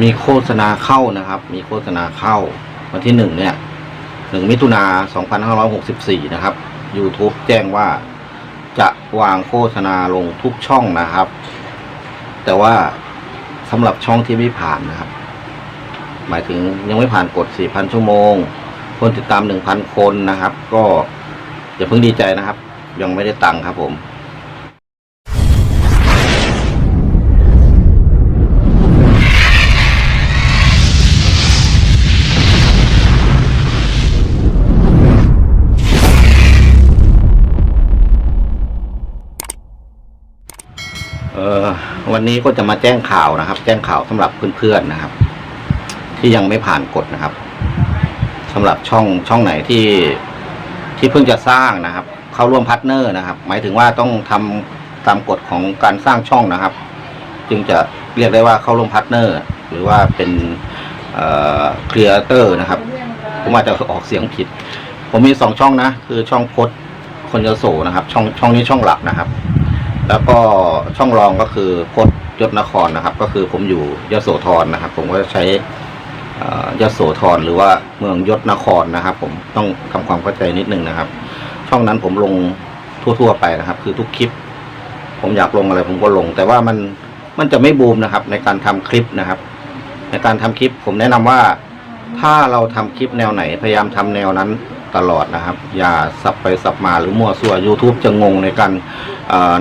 มีโฆษณาเข้านะครับ มีโฆษณาเข้า วันที่หนึ่งเนี่ยหนึ่งมิถุนาสองพันห้าร้อยหกสิบสี่นะครับ YouTube แจ้งว่าจะวางโฆษณาลงทุกช่องนะครับ แต่ว่าสำหรับช่องที่ไม่ผ่านนะครับ หมายถึงยังไม่ผ่านกฎ4,000ชั่วโมง คนติดตาม1,000คนนะครับ ก็อย่าเพิ่งดีใจนะครับ ยังไม่ได้ตังค์ครับผม เออวันนี้ก็จะมาแจ้งข่าวนะครับ แจ้งข่าวสำหรับเพื่อนๆนะครับ ที่ยังไม่ผ่านกฎนะครับสำหรับช่องช่องไหนที่ที่เพิ่งจะสร้างนะครับ เข้าร่วมพาร์ทเนอร์นะครับ หมายถึงว่าต้องทำตามกฎของการสร้างช่องนะครับ จึงจะเรียกได้ว่าเข้าร่วมพาร์ทเนอร์ หรือว่าเป็นครีเอเตอร์นะครับ ผมอาจจะออกเสียงผิด ผมมีสองช่องนะ คือช่องพดคนยโสนะครับ ช่องช่องนี้ช่องหลักนะครับ แล้วก็ช่องรองก็คือพดยศนครนะครับ ก็คือผมอยู่ยโสธรนะครับ ผมก็จะใช้ยโสธรหรือว่าเมืองยศนครนะครับ ผมต้องทำความเข้าใจนิดนึงนะครับ ช่องนั้นผมลงทั่ว ๆ ไปนะครับ คือทุกคลิป ผมอยากลงอะไรผมก็ลง แต่ว่ามันมันจะไม่บูมนะครับ ในการทำคลิปนะครับ ในการทำคลิป ผมแนะนำว่าถ้าเราทำคลิปแนวไหนพยายามทำแนวนั้น ตลอดนะครับ อย่าสับไปสับมาหรือมั่วซั่ว YouTube จะงงในการ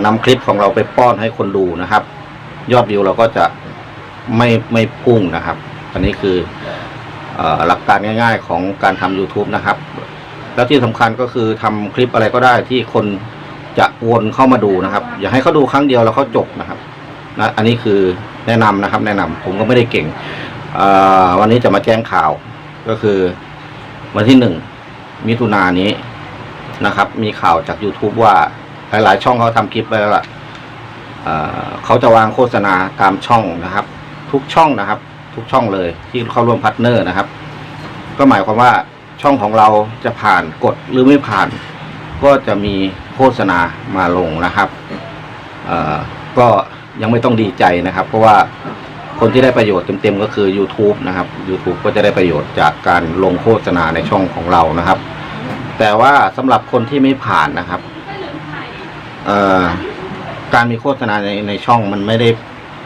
นำคลิปของเราไปป้อนให้คนดูนะครับ ยอดวิวเราก็จะไม่ไม่พุ่งนะครับ อันนี้คืออหลักการง่าย ๆ ของการทำ YouTube นะครับ แล้วที่สำคัญก็คือทำคลิปอะไรก็ได้ที่คนจะวนเข้ามาดูนะครับ อย่าให้เขาดูครั้งเดียวแล้วเขาจบนะครับนะอันนี้คือแนะนำนะครับ แนะนำผมก็ไม่ได้เก่งวันนี้จะมาแจ้งข่าวก็คือวันที่หนึ่ง มิถุนายนนี้นะครับ มีข่าวจาก YouTube ว่าหลาย ๆ ช่องเขาทำคลิปไปแล้วล่ะเเขาจะวางโฆษณาตามช่องนะครับ ทุกช่องนะครับ ทุกช่องเลยที่เข้าร่วมพาร์ทเนอร์นะครับ ก็หมายความว่าช่องของเราจะผ่านกฎหรือไม่ผ่าน ก็จะมีโฆษณามาลงนะครับก็ยังไม่ต้องดีใจนะครับ เพราะว่า คนที่ได้ประโยชน์เต็มๆก็คือ YouTube นะครับ YouTube ก็จะได้ประโยชน์จากการลงโฆษณาในช่องของเรานะครับ แต่ว่าสำหรับคนที่ไม่ผ่านนะครับการมีโฆษณาในในช่องมันไม่ได้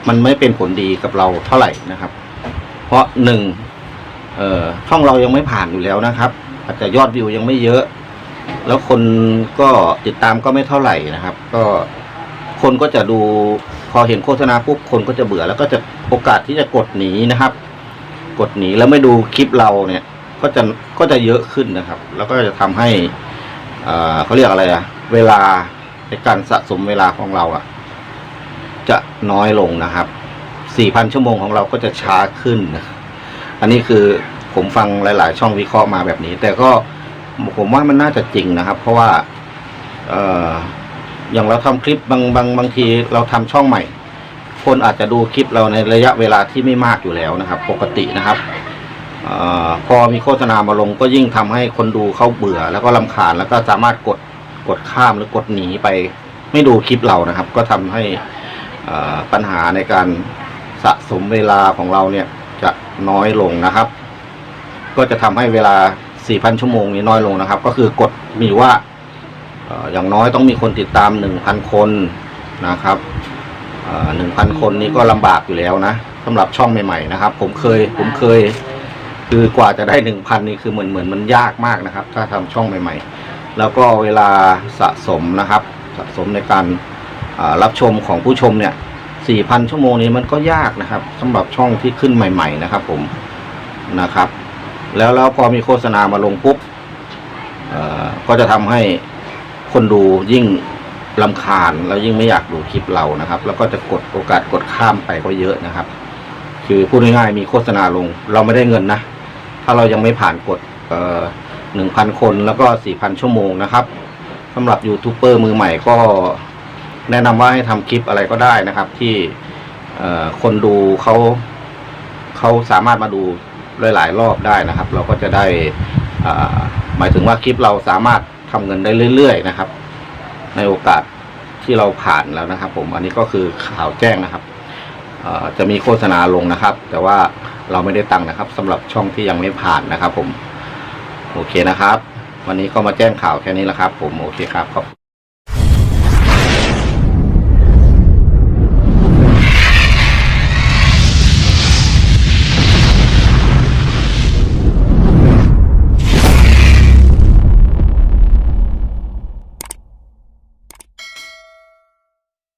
มันไม่เป็นผลดีกับเราเท่าไหร่นะครับ เพราะหนึ่งช่องเรายังไม่ผ่านอยู่แล้วนะครับ อาจจะยอดวิวยังไม่เยอะ แล้วคนก็ติดตามก็ไม่เท่าไหร่นะครับ ก็ คนก็จะดูพอเห็นโฆษณาปุ๊บคนก็จะเบื่อ แล้วก็จะโอกาสที่จะกดหนีนะครับ กดหนีแล้วไม่ดูคลิปเราเนี่ย ก็จะก็จะเยอะขึ้นนะครับ แล้วก็จะทำให้เอ่อเขาเรียกอะไรอะเวลาในการสะสมเวลาของเราอะจะน้อยลงนะครับสี่พันชั่วโมงของเราก็จะช้าขึ้นนะอันนี้คือผมฟังหลาย ๆ ช่องวิเคราะห์มาแบบนี้ แต่ก็ผมว่ามันน่าจะจริงนะครับ เพราะว่าเอย่างเราทำคลิปบางบางบางทีเราทำช่องใหม่ คนอาจจะดูคลิปเราในระยะเวลาที่ไม่มากอยู่แล้วนะครับ ปกตินะครับอพอมีโฆษณามาลงก็ยิ่งทำให้คนดูเขาเบื่อ แล้วก็ลำคาญแล้วก็สามารถกดกดข้ามหรือกดหนีไป ไม่ดูคลิปเรานะครับ ก็ทำให้ปัญหาในการสะสมเวลาของเราเนี่ยจะน้อยลงนะครับ ก็จะทำให้เวลา 4,000 ชั่วโมงนี้น้อยลงนะครับ ก็คือกฎมีว่า อย่างน้อยต้องมีคนติดตาม1,000คนนะครับเอ่อ1,000คนนี้ก็ลำบากอยู่แล้วนะสำหรับช่องใหม่ๆนะครับ ผมเคยผมเคย คือกว่าจะได้1,000นี่คือเหมือนเหมือนมันยากมากนะครับ ถ้าทำช่องใหม่ ๆ แล้วก็เวลาสะสมนะครับ สะสมในการรับชมของผู้ชมเนี่ย4,000ชั่วโมงนี้มันก็ยากนะครับสำหรับช่องที่ขึ้นใหม่ ๆ นะครับ ผมนะครับ แล้วแล้วพอมีโฆษณามาลงปุ๊บก็จะทำให้ คนดูยิ่งลำคาญแล้วยิ่งไม่อยากดูคลิปเรานะครับ แล้วก็จะกดโอกาสกดข้ามไปก็เยอะนะครับ คือพูดง่ายๆมีโฆษณาลง เราไม่ได้เงินนะ ถ้าเรายังไม่ผ่านกฎหนึ่งพันคนแล้วก็สี่พันชั่วโมงนะครับสำหรับยูทูบเบอร์มือใหม่ก็แนะนำว่าให้ทำคลิปอะไรก็ได้นะครับ ที่เอ่อคนดูเขาเขาสามารถมาดูหลาย ๆ รอบได้นะครับ เราก็จะได้อ่าหมายถึงว่าคลิปเราสามารถ ทำเงินได้เรื่อย ๆ นะครับ ในโอกาสที่เราผ่านแล้วนะครับ ผมอันนี้ก็คือข่าวแจ้งนะครับจะมีโฆษณาลงนะครับ แต่ว่าเราไม่ได้ตังค์นะครับสำหรับช่องที่ยังไม่ผ่านนะครับ ผม โอเคนะครับ วันนี้ก็มาแจ้งข่าวแค่นี้แหละครับ ผมโอเคครับขอบ